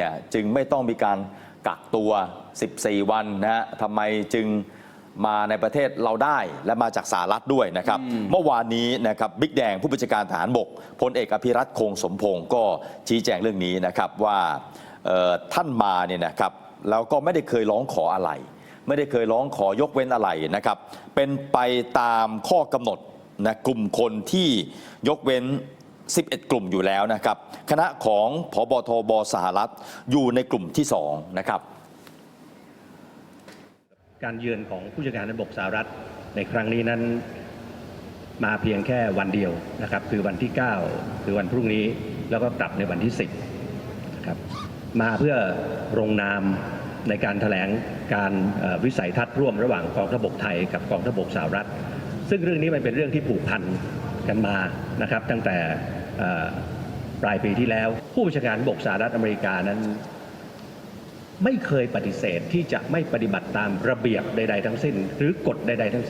เนี่ยจึงไม่ต้องมีการกักตัว 14 วันนะฮะทำไมจึงมาในประเทศเราได้และมาจากสหรัฐด้วยนะครับ เมื่อวานนี้นะครับบิ๊กแดงผู้บัญชาการทหารบกพลเอกอภิรัตคงสมพงศ์ก็ชี้แจงเรื่องนี้นะครับว่าเอ่อท่านมาเนี่ยนะครับแล้วก็ไม่ได้เคยร้องขออะไร ไม่ได้เคยร้องขอยกเว้นอะไรนะครับ เป็นไปตามข้อกำหนดนะกลุ่มคนที่ยกเว้น 11 กลุ่มอยู่แล้วนะครับ คณะของพบทบสหรัฐอยู่ในกลุ่มที่ 2 นะครับ การเยือนของผู้จัดการทหารบสหรัฐในครั้งนี้นั้นมาเพียงแค่วันเดียวนะครับ คือวันที่ 9 คือวันพรุ่งนี้แล้วก็กลับในวันที่ 10นะครับมาเพื่อลงนามในการถแถลงการวิสัยทัศน์ร่วมระหว่างกองทัพบกไทยกับกองทัพบกสหรัฐ ซึ่งเรื่องนี้มันเป็นเรื่องที่ผูกพันกันมานะครับ ตั้งแต่ ปลายปีที่แล้ว ผู้บัญชาการบกสหรัฐอเมริกานั้น ไม่เคยปฏิเสธที่จะไม่ปฏิบัติตามระเบียบใด ๆ ทั้งสิ้น หรือกฎใด ๆ ทั้งสิ้น